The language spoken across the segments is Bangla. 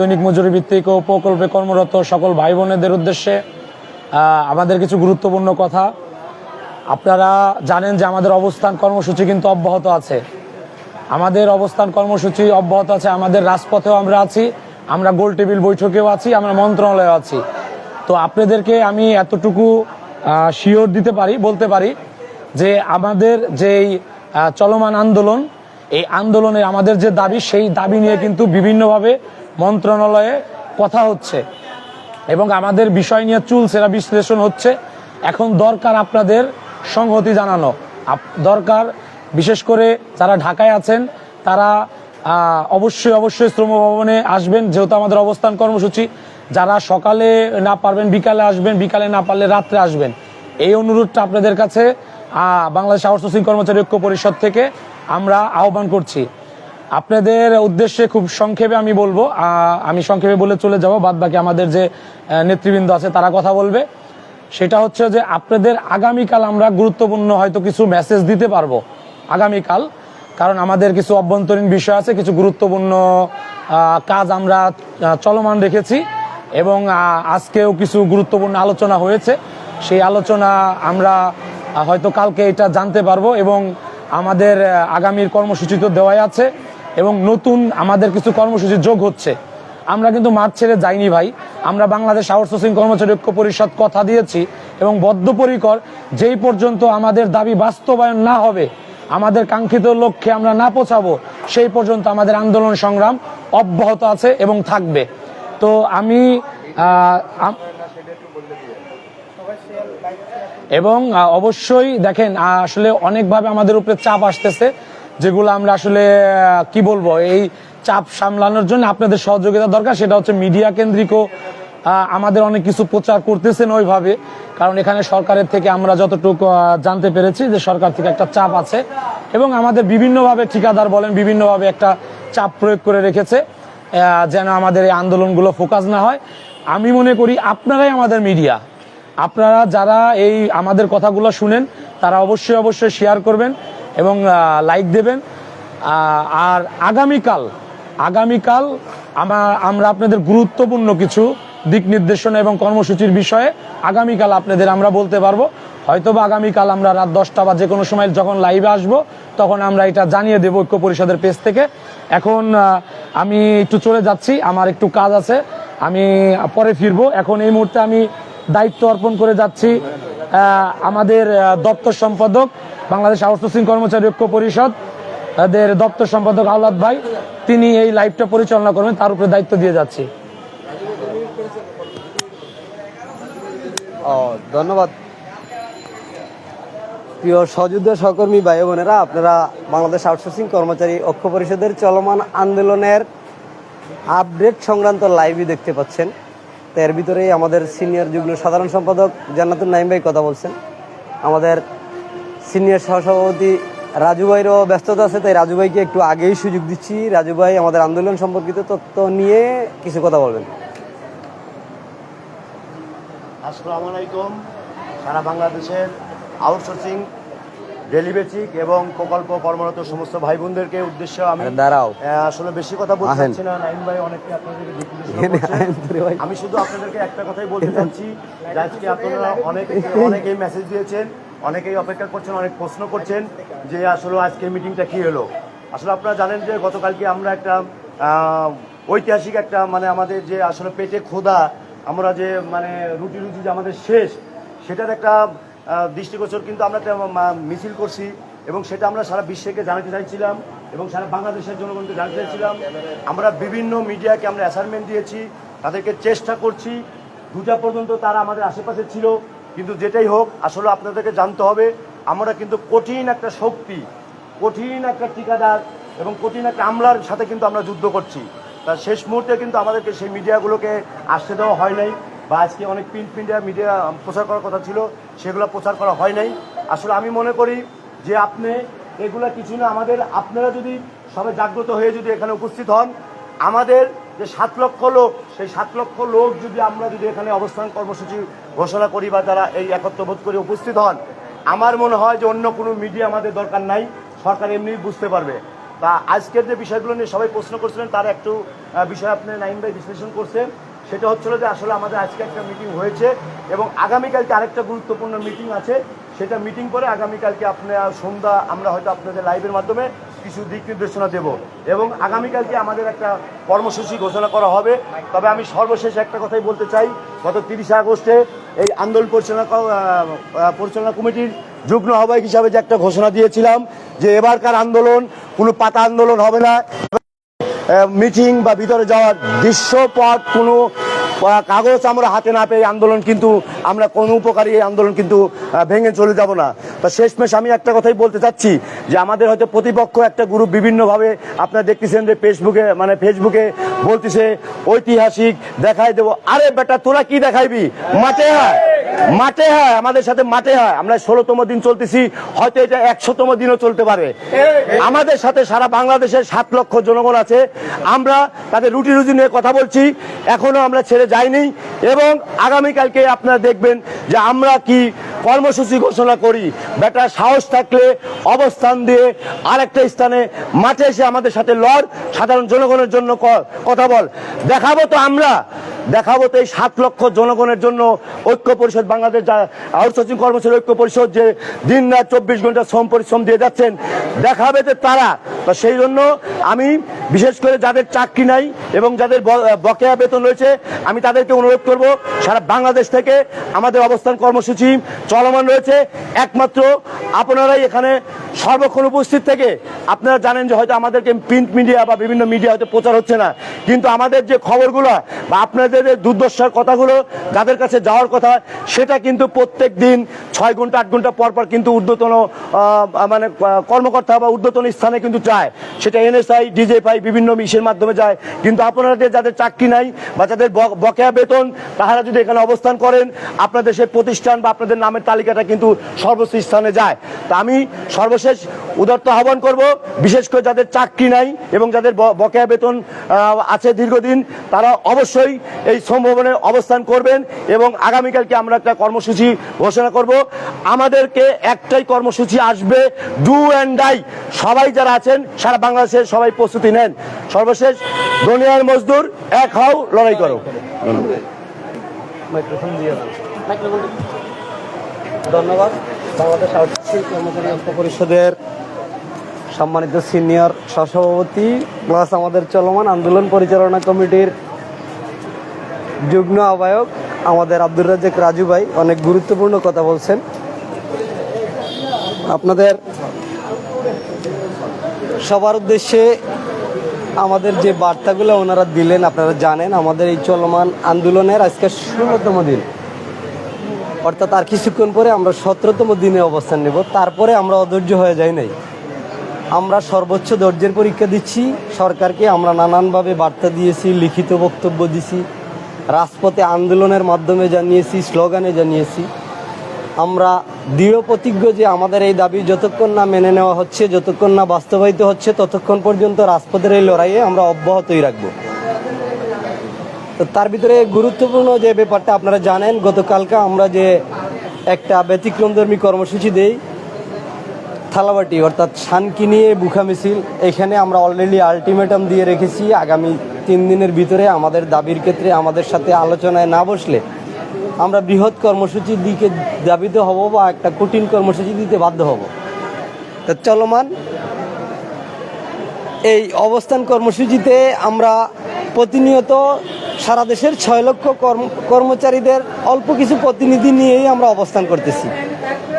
দৈনিক মজুরি ভিত্তিক ও প্রকল্পে কর্মরত সকল ভাই বোনেদের উদ্দেশ্যে আমাদের কিছু গুরুত্বপূর্ণ কথা। আপনারা জানেন যে আমাদের অবস্থান কর্মসূচি কিন্তু অব্যাহত আছে। আমাদের অবস্থান কর্মসূচি অব্যাহত আছে, আমাদের রাজপথেও আমরা আছি, আমরা গোল টেবিল বৈঠকেও আছি, আমরা মন্ত্রণালয়েও আছি। তো আপনাদেরকে আমি এতটুকু শিওর দিতে পারি, বলতে পারি যে আমাদের যেই চলমান আন্দোলন, এই আন্দোলনে আমাদের যে দাবি, সেই দাবি নিয়ে কিন্তু বিভিন্নভাবে মন্ত্রণালয়ে কথা হচ্ছে এবং আমাদের বিষয় নিয়ে চুল সেরা বিশ্লেষণ হচ্ছে। এখন দরকার আপনাদের সংহতি জানানো। দরকার, বিশেষ করে যারা ঢাকায় আছেন, তারা অবশ্যই অবশ্যই শ্রম ভবনে আসবেন, যেহেতু আমাদের অবস্থান কর্মসূচি। যারা সকালে না পারবেন, বিকালে আসবেন, বিকালে না পারলে রাত্রে আসবেন। এই অনুরোধটা আপনাদের কাছে বাংলাদেশ আউটসোর্সিং কর্মচারী ঐক্য পরিষদ থেকে আমরা আহ্বান করছি। আপনাদের উদ্দেশ্যে খুব সংক্ষেপে আমি বলব আমি সংক্ষেপে বলে চলে যাব বাদ বাকি আমাদের যে নেতৃবৃন্দ আছে তারা কথা বলবে। সেটা হচ্ছে যে আপনাদের আগামীকাল আমরা গুরুত্বপূর্ণ হয়তো কিছু মেসেজ দিতে পারব আগামীকাল, কারণ আমাদের কিছু অভ্যন্তরীণ বিষয় আছে, কিছু গুরুত্বপূর্ণ কাজ আমরা চলমান রেখেছি এবং আজকেও কিছু গুরুত্বপূর্ণ আলোচনা হয়েছে। সেই আলোচনা আমরা হয়তো কালকে এটা জানতে পারব এবং আমাদের আগামীর কর্মসূচি তো দেওয়াই আছে। এবং নতুন আমাদের কিছু কর্মসূচি যোগ হচ্ছে। আমরা কিন্তু মাঠ ছেড়ে যাইনি ভাই। আমরা বাংলাদেশ আউটসোর্সিং কর্মচারী ঐক্য পরিষদ কথা দিয়েছি এবং বদ্ধপরিকর যেই পর্যন্ত আমাদের দাবি বাস্তবায়ন না হবে, আমাদের কাঙ্ক্ষিত লক্ষ্যে আমরা না পৌঁছাবো, সেই পর্যন্ত আমাদের আন্দোলন সংগ্রাম অব্যাহত আছে এবং থাকবে। তো আমি এবং অবশ্যই দেখেন আসলে অনেকভাবে আমাদের উপরে চাপ আসতেছে। যেগুলো আমরা আসলে কি বলব, এই চাপ সামলানোর জন্য আপনাদের সহযোগিতা দরকার, সেটা হচ্ছে মিডিয়া কেন্দ্রিকও আমাদের অনেক কিছু প্রচার করতেছেন ওইভাবে। কারণ এখানে সরকারের থেকে আমরা যতটুকু জানতে পেরেছি যে সরকার থেকে একটা চাপ আছে এবং আমাদের বিভিন্নভাবে ঠিকাদার বলেন, বিভিন্নভাবে একটা চাপ প্রয়োগ করে রেখেছে যেন আমাদের এই আন্দোলনগুলো ফোকাস না হয়। আমি মনে করি আপনারাই আমাদের মিডিয়া। আপনারা যারা এই আমাদের কথাগুলো শুনেন, তারা অবশ্যই অবশ্যই শেয়ার করবেন। এবং লাইক দেবেন। আর আগামীকাল আগামীকাল আমরা আপনাদের গুরুত্বপূর্ণ কিছু দিক নির্দেশনা এবং কর্মসূচির বিষয়ে আগামীকাল আপনাদের আমরা বলতে পারব। হয়তো বা আগামীকাল আমরা রাত দশটা বা যে কোনো সময় যখন লাইভে আসব, তখন আমরা এটা জানিয়ে দেবো ঐক্য পরিষদের পেজ থেকে। এখন আমি একটু চলে যাচ্ছি, আমার একটু কাজ আছে, আমি পরে ফিরবো। এখন এই মুহূর্তে আমি দায়িত্ব অর্পণ করে যাচ্ছি আমাদের দপ্তর সম্পাদক বাংলাদেশ আউটসোর্সিং কর্মচারী ঐক্য পরিষদ, তাদের দপ্তর সম্পাদক আওলাদ ভাই, তিনি এই লাইভটা পরিচালনা করবেন, তার উপরে দায়িত্ব দিয়ে যাচ্ছি। ধন্যবাদ। প্রিয় সহযুদ্ধ সহকর্মী ভাই বোনেরা, আপনারা বাংলাদেশ আউটসোর্সিং কর্মচারী ঐক্য পরিষদের চলমান আন্দোলনের আপডেট সংক্রান্ত লাইভই দেখতে পাচ্ছেন। তো এর ভিতরেই আমাদের সিনিয়র যুগ্ম সাধারণ সম্পাদক জান্নাতুল নাইম ভাই কথা বলছেন। আমাদের সিনিয়র সহসভাপতি রাজু ভাইরও ব্যস্ততা আছে তাই রাজু ভাইকে একটু আগেই সুযোগ দিচ্ছি। রাজু ভাই আমাদের আন্দোলন সম্পর্কিত তথ্য নিয়ে কিছু কথা বলবেন। আসসালামু আলাইকুম। সারা বাংলাদেশের আউটসোর্সিং ডেলিবেটিক এবং প্রকল্প কর্মরত সমস্ত ভাই বোনদেরকে উদ্দেশ্যে আমি দাঁড়াও। আসলে বেশি কথা বলতে। চাচ্ছি না। নাইম ভাই অনেককে আপনাদেরকে। আমি শুধু আপনাদেরকে একটা কথাই বলতে চাচ্ছি আজকে আপনারা অনেক অনেকেই মেসেজ দিয়েছেন। অনেকেই অপেক্ষা করছেন, অনেক প্রশ্ন করছেন যে আসলে আজকে মিটিংটা কি হলো? আসলে আপনারা জানেন যে গতকালকে আমরা একটা ঐতিহাসিক একটা মানে আমাদের যে আসলে পেটে ক্ষুধা, আমরা যে মানে রুটি রুটি যে আমাদের শেষ, সেটার একটা দৃষ্টিগোচর কিন্তু আমরা একটা মিছিল করছি এবং সেটা আমরা সারা বিশ্বকে জানাতে চাইছিলাম এবং সারা বাংলাদেশের জনগণকে জানাতে চাইছিলাম। আমরা বিভিন্ন মিডিয়াকে আমরা অ্যাসাইনমেন্ট দিয়েছি, তাদেরকে চেষ্টা করছি, দুটা পর্যন্ত তারা আমাদের আশেপাশে ছিল। কিন্তু যেটাই হোক, আসলে আপনাদেরকে জানতে হবে, আমরা কিন্তু কঠিন একটা শক্তি, কঠিন একটা ঠিকাদার এবং কঠিন একটা আমলার সাথে কিন্তু আমরা যুদ্ধ করছি। তার শেষ মুহূর্তে কিন্তু আমাদেরকে সেই মিডিয়াগুলোকে আসতে দেওয়া হয় নাই বা আজকে অনেক প্রিন্ট মিডিয়া মিডিয়া প্রচার করার কথা ছিল, সেগুলো প্রচার করা হয় নাই। আসলে আমি মনে করি যে আপনি এগুলা কিছু না, আমাদের, আপনারা যদি সবাই জাগ্রত হয়ে যদি এখানে উপস্থিত হন, আমাদের যে সাত লক্ষ লোক, সেই সাত লক্ষ লোক যদি আমরা যদি এখানে অবস্থান কর্মসূচি ঘোষণা করি বা তারা এই একত্রবোধ করে উপস্থিত হন, আমার মনে হয় যে অন্য কোনো মিডিয়া আমাদের দরকার নাই, সরকার এমনি বুঝতে পারবে। তা আজকের যে বিষয়গুলো নিয়ে সবাই প্রশ্ন করছিলেন, তার একটু বিষয় আপনি নাইন ভাই বিশ্লেষণ করছেন। সেটা হচ্ছিল যে আসলে আমাদের আজকে একটা মিটিং হয়েছে এবং আগামীকালকে আরেকটা গুরুত্বপূর্ণ মিটিং আছে। সেটা মিটিং করে আগামীকালকে আপনার সন্ধ্যা আমরা হয়তো আপনাদের লাইভের মাধ্যমে কিছু দিক নির্দেশনা দেব। এবং আগামীকালকে আমাদের একটা কর্মসূচি ঘোষণা করা হবে। তবে আমি সর্বশেষ একটা কথাই বলতে চাই। গত তিরিশে আগস্টে এই আন্দোলন পরিচালনা পরিচালনা কমিটির যুগ্ম আহ্বায়ক হিসাবে যে একটা ঘোষণা দিয়েছিলাম যে এবারকার আন্দোলন কোনো পাতা আন্দোলন হবে না। মিটিং বা ভিতরে যাওয়ার দৃশ্যপট কোনো কাগজ আমরা হাতে না পেয়ে আন্দোলন কিন্তু আমরা কোনো উপকারী এই আন্দোলন কিন্তু ভেঙে চলে যাব না। তা শেষমেশ আমি একটা কথাই বলতে চাচ্ছি যে আমাদের হয়তো প্রতিপক্ষ একটা গ্রুপ বিভিন্নভাবে আপনারা দেখতেছেন যে ফেসবুকে মানে ফেসবুকে বলতেছে, ঐতিহাসিক দেখাই দেবো। আরে বেটা, তোরা কি দেখাইবি? মাঠে হয় মাঠে হয় আমাদের সাথে মাঠে হয় আমরা ষোলোতম দিন চলতেছি, হয়তো এটা একশোতম দিনও চলতে পারে। আমাদের সাথে সারা বাংলাদেশের সাত লক্ষ জনগণ আছে। আমরা তাদের রুটি রুজি নিয়ে কথা বলছি। এখনও আমরা ছেড়ে যাইনি এবং আগামীকালকে আপনারা দেখবেন যে আমরা কি কর্মসূচি ঘোষণা করি। বেটা, সাহস থাকলে অবস্থান দিয়ে আরেকটা স্থানে মাঠে এসে আমাদের সাথে লড়, সাধারণ জনগণের জন্য কথা বল। দেখাবো তো আমরা। দেখাবো তো এই সাত লক্ষ জনগণের জন্য ঐক্য পরিষদ, বাংলাদেশ আউটসোর্সিং কর্মচারী ঐক্য পরিষদ যে দিন রাত চব্বিশ ঘণ্টা শ্রম পরিশ্রম দিয়ে যাচ্ছেন, দেখাবে যে তারা। তো সেই জন্য আমি বিশেষ করে যাদের চাকরি নাই এবং যাদের বকেয়া বেতন রয়েছে, আমি তাদেরকে অনুরোধ করব, সারা বাংলাদেশ থেকে আমাদের অবস্থান কর্মসূচি চলমান রয়েছে। একমাত্র আপনারাই এখানে সর্বক্ষণ উপস্থিত থেকে আপনারা জানেন যে হয়তো আমাদেরকে প্রিন্ট মিডিয়া বা বিভিন্ন মিডিয়া হয়তো প্রচার হচ্ছে না। কিন্তু আমাদের যে খবরগুলো বা আপনাদের যে দুর্দশার কথাগুলো, যাদের কাছে যাওয়ার কথা, সেটা কিন্তু প্রত্যেক দিন ছয় ঘণ্টা, আট ঘণ্টা পর পর কিন্তু ঊর্ধ্বতন মানে কর্মকর্তা বা ঊর্ধ্বতন স্থানে কিন্তু যায়। সেটা এনএসআই ডিজেফআই বিভিন্ন মিশের মাধ্যমে যায়। কিন্তু আপনাদের যাদের চাকরি নাই বা যাদের বকেয়া বেতন, তাহারা যদি এখানে অবস্থান করেন, আপনাদের সেই প্রতিষ্ঠান বা আপনাদের নামের তালিকাটা কিন্তু সর্বোচ্চ স্থানে যায়। তা আমি সর্বশেষ উদার্ত আহ্বান করব, বিশেষ করে যাদের চাকরি নাই এবং যাদের বকেয়া বেতন আছে দীর্ঘদিন, তারা অবশ্যই এই সম্ভাবনায় অবস্থান করবেন এবং আগামীকালকে আমরা একটা কর্মসূচি ঘোষণা করব। আমাদেরকে একটাই কর্মসূচি আসবে ডু অ্যান্ড ডাই সবাই যারা আছেন, সারা বাংলাদেশের সবাই প্রস্তুতি নেন। সর্বশেষ, দুনিয়ার মজদুর, এক হও, লড়াই করো। মাইক্রোফোন দিয়ে। ধন্যবাদ। বাংলাদেশ কর্মচারী পরিষদের সম্মানিত সিনিয়র সহসভাপতি, প্লাস আমাদের চলমান আন্দোলন পরিচালনা কমিটির যুগ্ম আহ্বায়ক আমাদের আব্দুর রাজ্জাক রাজু ভাই অনেক গুরুত্বপূর্ণ কথা বলছেন। আপনাদের সবার উদ্দেশ্যে আমাদের যে বার্তাগুলো ওনারা দিলেন, আপনারা জানেন, আমাদের এই চলমান আন্দোলনের আজকে ষোলোতম দিন। অর্থাৎ আর কিছুক্ষণ পরে আমরা সতেরোতম দিনে অবস্থান নেব। তারপরে আমরা অধৈর্য হয়ে যাই নাই। আমরা সর্বোচ্চ ধৈর্যের পরীক্ষা দিচ্ছি। সরকারকে আমরা নানানভাবে বার্তা দিয়েছি, লিখিত বক্তব্য দিছি রাজপথে আন্দোলনের মাধ্যমে জানিয়েছি, স্লোগানে জানিয়েছি। আমরা দৃঢ় প্রতিজ্ঞ যে আমাদের এই দাবি যতক্ষণ না মেনে নেওয়া হচ্ছে, যতক্ষণ না বাস্তবায়িত হচ্ছে, ততক্ষণ পর্যন্ত রাজপথের এই লড়াইয়ে আমরা অব্যাহতই রাখব। তো তার ভিতরে গুরুত্বপূর্ণ যে ব্যাপারটা আপনারা জানেন, গতকালকে আমরা যে একটা ব্যতিক্রমধর্মী কর্মসূচি দেই, থালাবাটি, অর্থাৎ শানকি নিয়ে বুখা মিছিল, এখানে আমরা অলরেডি আলটিমেটাম দিয়ে রেখেছি, আগামী তিন দিনের ভিতরে আমাদের দাবির ক্ষেত্রে আমাদের সাথে আলোচনায় না বসলে আমরা বৃহৎ কর্মসূচির দিকে দাবিত হব বা একটা কঠিন কর্মসূচি দিতে বাধ্য হব। তা চলমান, এই অবস্থান কর্মসূচিতে আমরা প্রতিনিয়ত সারা দেশের ছয় লক্ষ কর্ম কর্মচারীদের অল্প কিছু প্রতিনিধি নিয়েই আমরা অবস্থান করতেছি।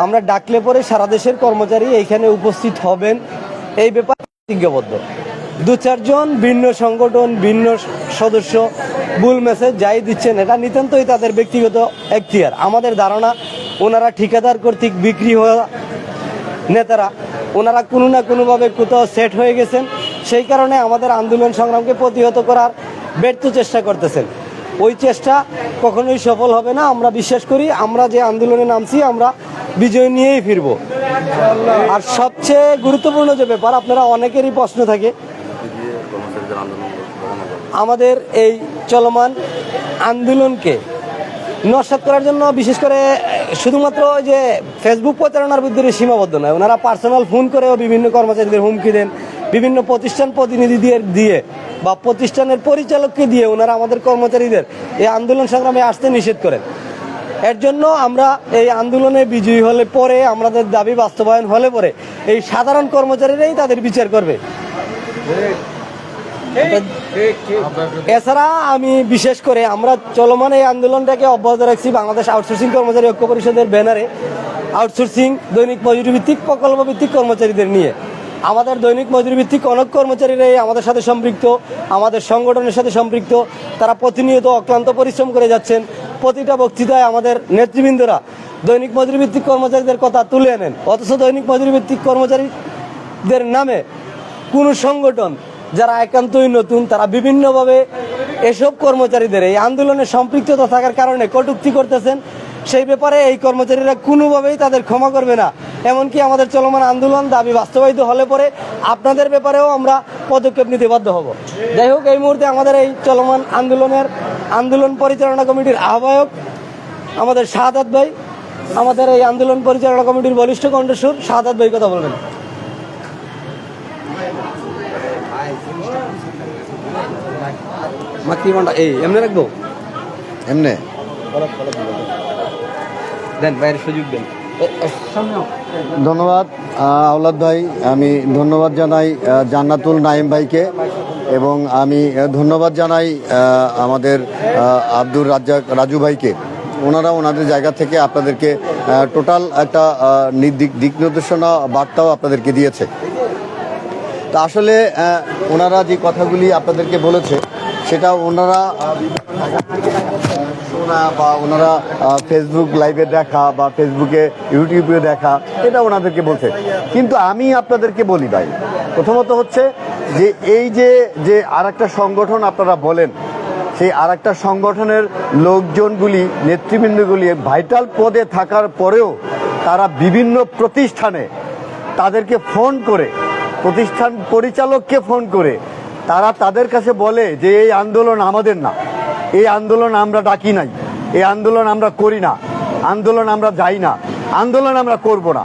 আমরা ডাকলে পরে সারা দেশের কর্মচারী এইখানে উপস্থিত হবেন। এই ব্যাপারে প্রতিজ্ঞাবদ্ধ দু চারজন ভিন্ন সংগঠন, ভিন্ন সদস্য, ভুল মেসেজ যাই দিচ্ছেন এটা নিতান্তই তাদের ব্যক্তিগত এখতিয়ার। আমাদের ধারণা, ওনারা ঠিকাদার কর্তৃক বিক্রি হওয়া নেতারা, ওনারা কোনো না কোনোভাবে কোথাও সেট হয়ে গেছেন। সেই কারণে আমাদের আন্দোলন সংগ্রামকে প্রতিহত করার ব্যর্থ চেষ্টা করতেছেন। ওই চেষ্টা কখনোই সফল হবে না আমরা বিশ্বাস করি আমরা যে আন্দোলনে নামছি আমরা বিজয় নিয়েই ফিরব। আর সবচেয়ে গুরুত্বপূর্ণ যে ব্যাপার আপনারা অনেকেরই প্রশ্ন থাকে। আমাদের এই চলমান আন্দোলনকে নস্বাত করার জন্য বিশেষ করে শুধুমাত্র ওই যে ফেসবুক প্রচারণার ভিতরে সীমাবদ্ধ নয় ওনারা পার্সোনাল ফোন করেও বিভিন্ন কর্মচারীদের হুমকি দেন বিভিন্ন প্রতিষ্ঠান প্রতিনিধিদের দিয়ে বা প্রতিষ্ঠানের পরিচালককে দিয়ে ওনারা আমাদের কর্মচারীদের এই আন্দোলন সংগ্রামে আসতে নিষেধ করেন। এর জন্য আমরা এই আন্দোলনে বিজয়ী হলে পরে, আমাদের দাবি বাস্তবায়ন হলে পরে এই সাধারণ কর্মচারীরাই তাদের বিচার করবে। এছাড়া আমি বিশেষ করে আমরা চলমান এই আন্দোলনটাকে অব্যাহত রাখছি বাংলাদেশ আউটসোর্সিং কর্মচারী ঐক্য পরিষদের ব্যানারে। আউটসোর্সিং দৈনিক মজুরি ভিত্তিক প্রকল্প ভিত্তিক কর্মচারীদের নিয়ে। আমাদের দৈনিক মজুরি ভিত্তিক অনেক কর্মচারীরাই আমাদের সাথে সম্পৃক্ত, আমাদের সংগঠনের সাথে সম্পৃক্ত। তারা প্রতিনিয়ত অক্লান্ত পরিশ্রম করে যাচ্ছেন। প্রতিটা বক্তৃতায় আমাদের নেতৃবৃন্দরা দৈনিক মজুরি ভিত্তিক কর্মচারীদের কথা তুলে আনেন। অথচ দৈনিক মজুরি ভিত্তিক কর্মচারীদের নামে কোন সংগঠন যারা একান্তই নতুন, তারা বিভিন্নভাবে এসব কর্মচারীদের এই আন্দোলনে সম্পৃক্ততা থাকার কারণে কটূক্তি করতেছেন। সেই ব্যাপারে এই কর্মচারীরা কোনোভাবেই তাদের ক্ষমা করবে না। এমনকি আমাদের চলমান আন্দোলন দাবি বাস্তবায়িত হলে পরে আপনাদের ব্যাপারেও আমরা পদক্ষেপ নিতে বাধ্য হব। যাই হোক এই মুহূর্তে আমাদের এই চলমান আন্দোলনের আন্দোলন পরিচালনা কমিটির আহ্বায়ক আমাদের শাহাদাত ভাই আমাদের এই আন্দোলন পরিচালনা কমিটির বলিষ্ঠ কণ্ঠস্বর শাহাদাত ভাই কথা বলবেন। মাতৃমণ্ডা এই এমনি রাখব? এমনে। দেন বাইরের সুযোগ দেন। ধন্যবাদ আওলাদ ভাই, আমি ধন্যবাদ জানাই জান্নাতুল নাইম ভাইকে, এবং আমি ধন্যবাদ জানাই আমাদের আব্দুর রাজ্জাক রাজু ভাইকে। ওনারা ওনাদের জায়গা থেকে আপনাদেরকে টোটাল একটা দিক নির্দেশনা, বার্তাও আপনাদেরকে দিয়েছে। তা আসলে ওনারা যে কথাগুলি আপনাদেরকে বলেছে, সেটা ওনারা শোনা বা ওনারা ফেসবুক লাইভে দেখা বা ফেসবুকে ইউটিউবে দেখা, এটা ওনাদেরকে বলছে। কিন্তু আমি আপনাদেরকে বলি ভাই, প্রথমত হচ্ছে যে এই যে যে আর একটা সংগঠন আপনারা বলেন, সেই আর একটা সংগঠনের লোকজনগুলি, নেতৃবৃন্দগুলি ভাইটাল পদে থাকার পরেও তারা বিভিন্ন প্রতিষ্ঠানে তাদেরকে ফোন করে, প্রতিষ্ঠান পরিচালককে ফোন করে, তারা তাদের কাছে বলে যে, এই আন্দোলন আমাদের না। এই আন্দোলন আমরা ডাকি নাই। এই আন্দোলন আমরা করি না। আন্দোলন আমরা যাই না। আন্দোলন আমরা করব না।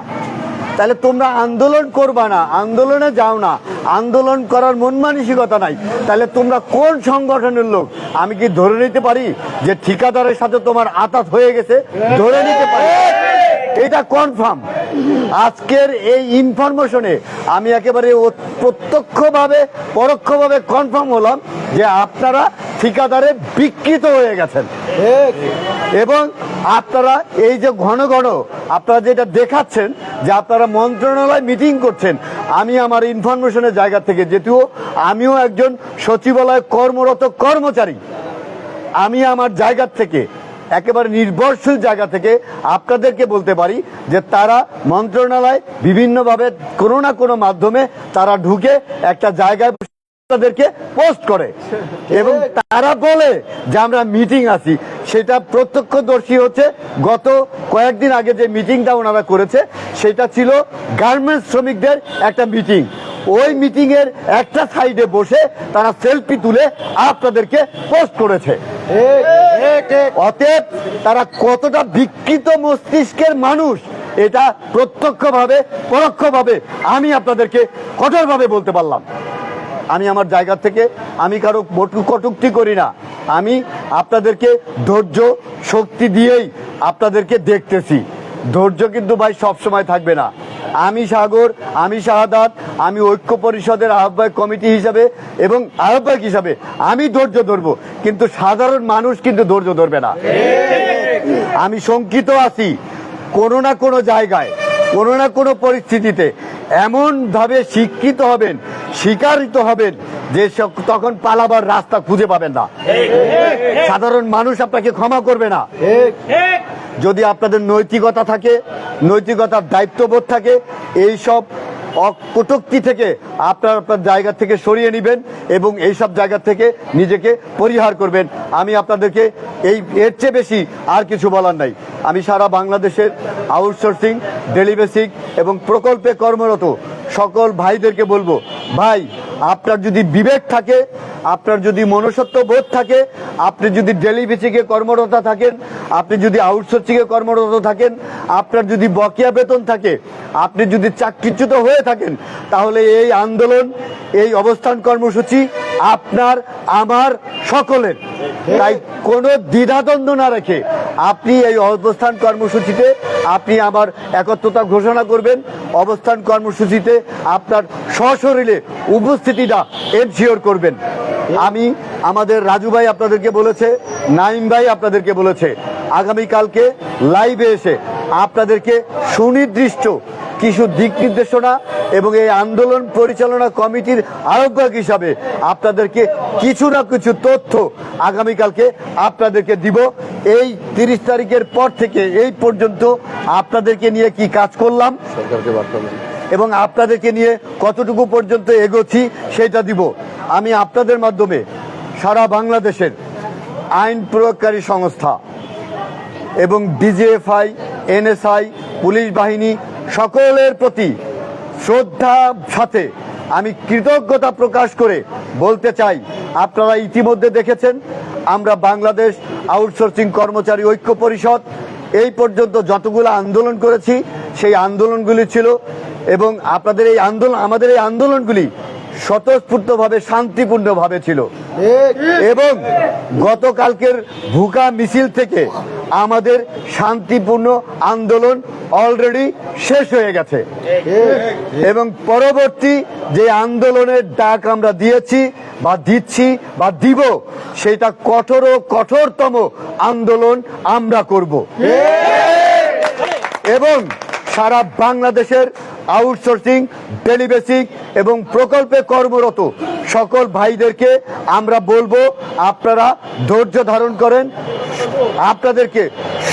তাহলে তোমরা আন্দোলন করবা না, আন্দোলনে যাও না। আন্দোলন করার মন মানসিকতা নাই। তাহলে তোমরা কোন সংগঠনের লোক? আমি কি ধরে নিতে পারি যে ঠিকাদারের সাথে তোমার আতাত হয়ে গেছে? ধরে নিতে পারি। এটা কনফার্ম আজকের এই ইনফরমেশনে আমি একেবারে প্রত্যক্ষভাবে, পরোক্ষভাবে কনফার্ম হলাম যে আপনারা ঠিকাদারে বিকৃত হয়ে গেছেন। এবং আপনারা এই যে ঘন ঘন আপনারা যেটা দেখাচ্ছেন যে আপনারা মন্ত্রণালয় মিটিং করছেন আমি আমার ইনফরমেশনের জায়গা থেকে যেহেতু আমিও একজন সচিবালয় কর্মরত কর্মচারী। আমি আমার জায়গা থেকে একেবারে নির্ভরশীল জায়গা থেকে আপনাদেরকে বলতে পারি যে তারা মন্ত্রণালয় বিভিন্নভাবে কোনো না কোনো মাধ্যমে তারা ঢুকে একটা জায়গায় তাদেরকে পোস্ট করে। এবং তারা বলে যে আমরা মিটিং আছি। সেটা প্রত্যক্ষদর্শী হচ্ছে গত কয়েকদিন আগে যে মিটিংটা ওনারা করেছে, সেটা ছিল গার্মেন্টস শ্রমিকদের একটা মিটিং ওই মিটিং এর একটা সাইডে বসে তারা সেলফি তুলে আপনাদেরকে পোস্ট করেছে। অতএব তারা কতটা বিকৃত মস্তিষ্কের মানুষ, এটা প্রত্যক্ষভাবে, পরোক্ষভাবে আমি আপনাদেরকে কঠোরভাবে বলতে পারলাম। আমি আমার জায়গা থেকে আমি কারও কটুক্তি করি না। আমি আপনাদেরকে ধৈর্য শক্তি দিয়েই আপনাদেরকে দেখতেছি। ধৈর্য কিন্তু ভাই সব সময় থাকবে না। আমি সাগর, আমি শাহাদাত, আমি ঐক্য পরিষদের আহ্বায়ক কমিটি হিসাবে এবং আহ্বায়ক হিসাবে আমি ধৈর্য ধরবো। কিন্তু সাধারণ মানুষ কিন্তু ধৈর্য ধরবে না। আমি শঙ্কিত আছি। কোনো না কোনো জায়গায় কোনো না কোনো পরিস্থিতিতে এমনভাবে শিক্ষিত হবেন স্বীকারিত হবেন যে তখন পালাবার রাস্তা খুঁজে পাবেন না। সাধারণ মানুষ আপনাকে ক্ষমা করবে না। যদি আপনাদের নৈতিকতা থাকে, নৈতিকতার দায়িত্ববোধ থাকে এই সব কটুক্তি থেকে আপনার আপনার জায়গা থেকে সরিয়ে নেবেন এবং এই সব জায়গা থেকে নিজেকে পরিহার করবেন। আমি আপনাদেরকে এই এর চেয়ে বেশি আর কিছু বলার নাই। আমি সারা বাংলাদেশের আউটসোর্সিং ডেলিবেসিক এবং প্রকল্পে কর্মরত সকল ভাইদেরকে বলব, ভাই, আপনার যদি বিবেক থাকে, আপনার যদি মনুষ্যত্ব বোধ থাকে, আপনি যদি ডেলি বেসিকে কর্মরত থাকেন, আপনি যদি আউটসোর্সিংয়ে কর্মরত থাকেন, আপনার যদি বকেয়া বেতন থাকে, আপনি যদি চাকরিচ্যুত হয়ে থাকেন, তাহলে এই আন্দোলন, এই অবস্থান কর্মসূচি আপনার, আমার, সকলের। তাই কোনো দ্বিধাদ্বন্দ্ব না রেখে আপনি এই অবস্থান কর্মসূচিতে আপনি আমার একত্রতা ঘোষণা করবেন। অবস্থান কর্মসূচিতে আপনার সশরীরে উপস্থিতিটা এনশিওর করবেন। আমি, আমাদের রাজু ভাই আপনাদেরকে বলেছে, নাইম ভাই আপনাদেরকে বলেছে, আগামীকালকে লাইভে এসে আপনাদেরকে সুনির্দিষ্ট কিছু দিক নির্দেশনা এবং এই আন্দোলন পরিচালনা কমিটির আহ্বায়ক হিসাবে আপনাদেরকে কিছু না কিছু তথ্য আগামীকালকে আপনাদেরকে দিব। এই তিরিশ তারিখের পর থেকে এই পর্যন্ত আপনাদেরকে নিয়ে কি কাজ করলাম এবং আপনাদেরকে নিয়ে কতটুকু পর্যন্ত এগোচ্ছি সেটা দিব। আমি আপনাদের মাধ্যমে সারা বাংলাদেশের আইন প্রয়োগকারী সংস্থা এবং ডিজিএফআই এনএসআই, পুলিশ বাহিনী সকলের প্রতি শ্রদ্ধা সাথে আমি কৃতজ্ঞতা প্রকাশ করে বলতে চাই, আপনারা ইতিমধ্যে দেখেছেন, আমরা বাংলাদেশ আউটসোর্সিং কর্মচারী ঐক্য পরিষদ, এই পর্যন্ত যতগুলো আন্দোলন করেছি, সেই আন্দোলনগুলি ছিল এবং আপনাদের এই আন্দোলন, আমাদের এই আন্দোলনগুলি স্বতঃস্ফূর্তভাবে, শান্তিপূর্ণভাবে ছিল। এবং গতকালকের ভুকা মিছিল থেকে আমাদের শান্তিপূর্ণ আন্দোলন অলরেডি শেষ হয়ে গেছে। এবং পরবর্তী যে আন্দোলনের ডাক আমরা দিয়েছি বা দিচ্ছি বা দিব, সেটা কঠোর ও কঠোরতম আন্দোলন আমরা করব। এবং সারা বাংলাদেশের আউটসোর্সিং ডেলিবেসিক এবং প্রকল্পে কর্মরত সকল ভাইদেরকে আমরা বলব, আপনারা ধৈর্য ধারণ করেন। আপনাদেরকে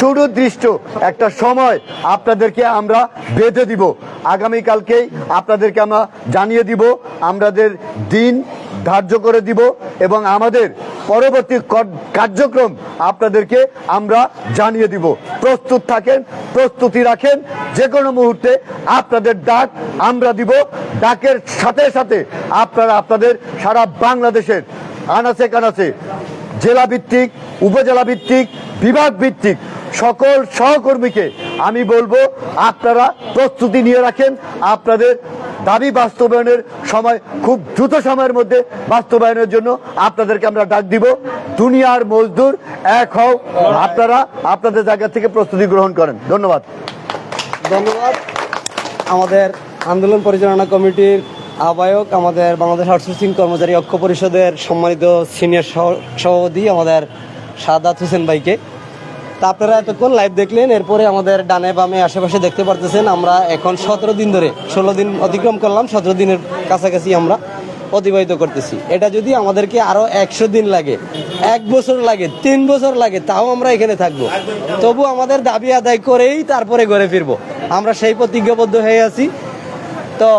সুনির্দিষ্ট একটা সময় আপনাদেরকে আমরা বেঁধে দিব। আগামীকালকেই আপনাদেরকে আমরা জানিয়ে দিব, আমাদের দিন ধার্য করে দিব এবং আমাদের পরবর্তী কর- কার্যক্রম আপনাদেরকে আমরা জানিয়ে দিব। প্রস্তুত থাকেন, প্রস্তুতি রাখেন যে কোনো মুহূর্তে আপনাদের ডাক আমরা দিব। ডাকের সাথে সাথে আপনারা আপনাদের সারা বাংলাদেশের আনাচে কানাচে জেলা ভিত্তিক উপজেলা ভিত্তিক বিভাগ ভিত্তিক সকল সহকর্মীকে আমি বলব, আপনারা প্রস্তুতি নিয়ে রাখেন। আপনাদের দাবি বাস্তবায়নের সময়, খুব দ্রুত সময়ের মধ্যে বাস্তবায়নের জন্য আপনাদেরকে আমরা ডাক দিব। দুনিয়ার মজদুর এক হও। আপনারা আপনাদের জায়গা থেকে প্রস্তুতি গ্রহণ করেন। ধন্যবাদ। ধন্যবাদ। আমাদের আন্দোলন পরিচালনা কমিটির আহ্বায়ক আমাদের বাংলাদেশ আউটসোর্সিং কর্মচারী ঐক্য পরিষদের সম্মানিত সিনিয়র সভাপতি আমাদের সাদাত হোসেন ভাইকে। তা আপনারা এতক্ষণ লাইভ দেখলেন, এরপরে আমাদের ডানে বামে আশেপাশে দেখতে পারতেছেন, আমরা এখন সতেরো দিন ধরে, ষোলো দিন অতিক্রম করলাম, সতেরো দিনের কাছাকাছি আমরা অতিবাহিত করতেছি। এটা যদি আমাদেরকে আরও একশো দিন লাগে, এক বছর লাগে, তিন বছর লাগে, তাও আমরা এখানে থাকব। তবু আমাদের দাবি আদায় করেই তারপরে ঘরে ফিরবো। আমরা সেই প্রতিজ্ঞাবদ্ধ হয়ে আছি। তো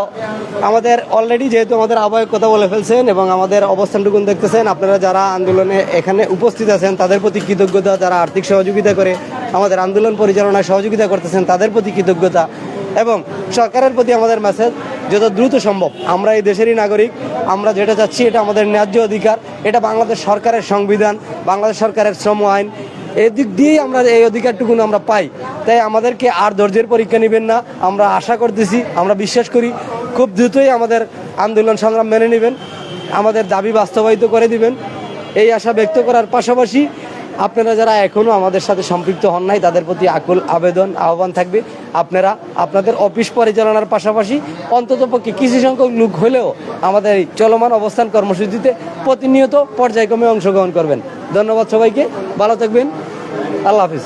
আমাদের অলরেডি যেহেতু আমাদের আহ্বায়ক কথা বলে ফেলছেন এবং আমাদের অবস্থানটুকুন দেখতেছেন, আপনারা যারা আন্দোলনে এখানে উপস্থিত আছেন, তাদের প্রতি কৃতজ্ঞতা, যারা আর্থিক সহযোগিতা করে আমাদের আন্দোলন পরিচালনায় সহযোগিতা করতেছেন, তাদের প্রতি কৃতজ্ঞতা। এবং সরকারের প্রতি আমাদের মেসেজ যত দ্রুত সম্ভব, আমরা এই দেশেরই নাগরিক, আমরা যেটা চাচ্ছি এটা আমাদের ন্যায্য অধিকার, এটা বাংলাদেশ সরকারের সংবিধান, বাংলাদেশ সরকারের শ্রম আইন এদিক দিয়েই আমরা এই অধিকারটুকু আমরা পাই। তাই আমাদেরকে আর ধৈর্যের পরীক্ষা নেবেন না। আমরা আশা করতেছি, আমরা বিশ্বাস করি, খুব দ্রুতই আমাদের আন্দোলন সংগ্রাম মেনে নেবেন। আমাদের দাবি বাস্তবায়িত করে দিবেন। এই আশা ব্যক্ত করার পাশাপাশি আপনারা যারা এখনও আমাদের সাথে সম্পৃক্ত হন নাই, তাদের প্রতি আকুল আবেদন, আহ্বান থাকবে। আপনারা আপনাদের অফিস পরিচালনার পাশাপাশি অন্ততপক্ষে কিছু সংখ্যক লোক হলেও আমাদের এই চলমান অবস্থান কর্মসূচিতে প্রতিনিয়ত পর্যায়ক্রমে অংশগ্রহণ করবেন। ধন্যবাদ সবাইকে। ভালো থাকবেন। আল্লাহ হাফিজ